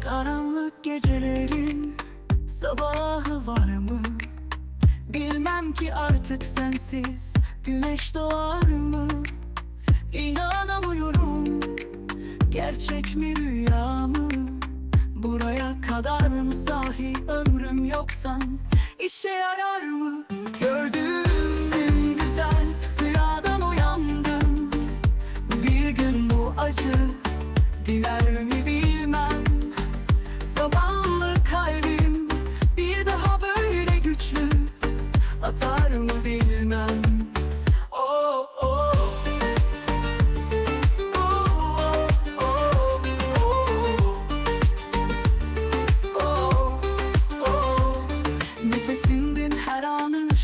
Karanlık gecelerin sabahı var mı? Bilmem ki artık sensiz güneş doğar mı? İnanamıyorum gerçek mi rüya mı? Buraya kadar mı sahi ömrüm yoksan işe yarar mı? Gördüm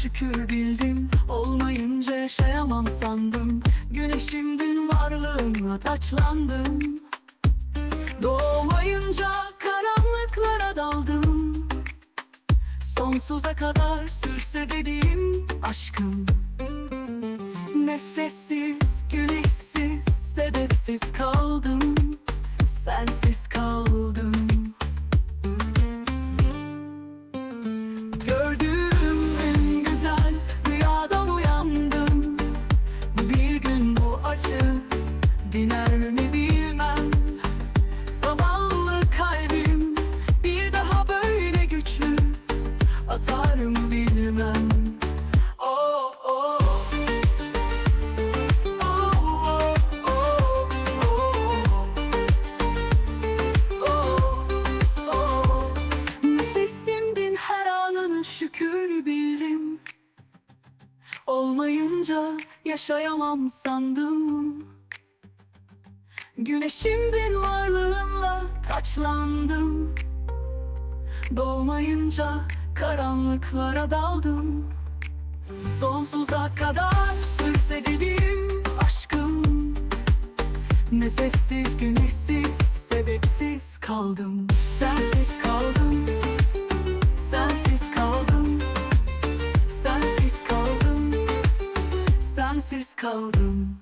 şükür bildim. Olmayınca yaşayamam sandım. Güneşimdin varlığınla taçlandım. Doğmayınca karanlıklara daldım. Sonsuza kadar sürse dediğim aşkım. Nefessiz, güneşsiz, sebepsiz kaldım. Sensiz kaldım atar mı bilmem. Oh Oh. Oh oh oh Oh oh Nefesimdin her anını şükür bildim Olmayınca yaşayamam sandım. Güneşimdin varlığınla taçlandım. Doğmayınca karanlıklara daldım. Sonsuza kadar sürse dediğim aşkım. Nefessiz, güneşsiz, sebepsiz kaldım. Sensiz kaldım. Sensiz kaldım. Sensiz kaldım. Sensiz kaldım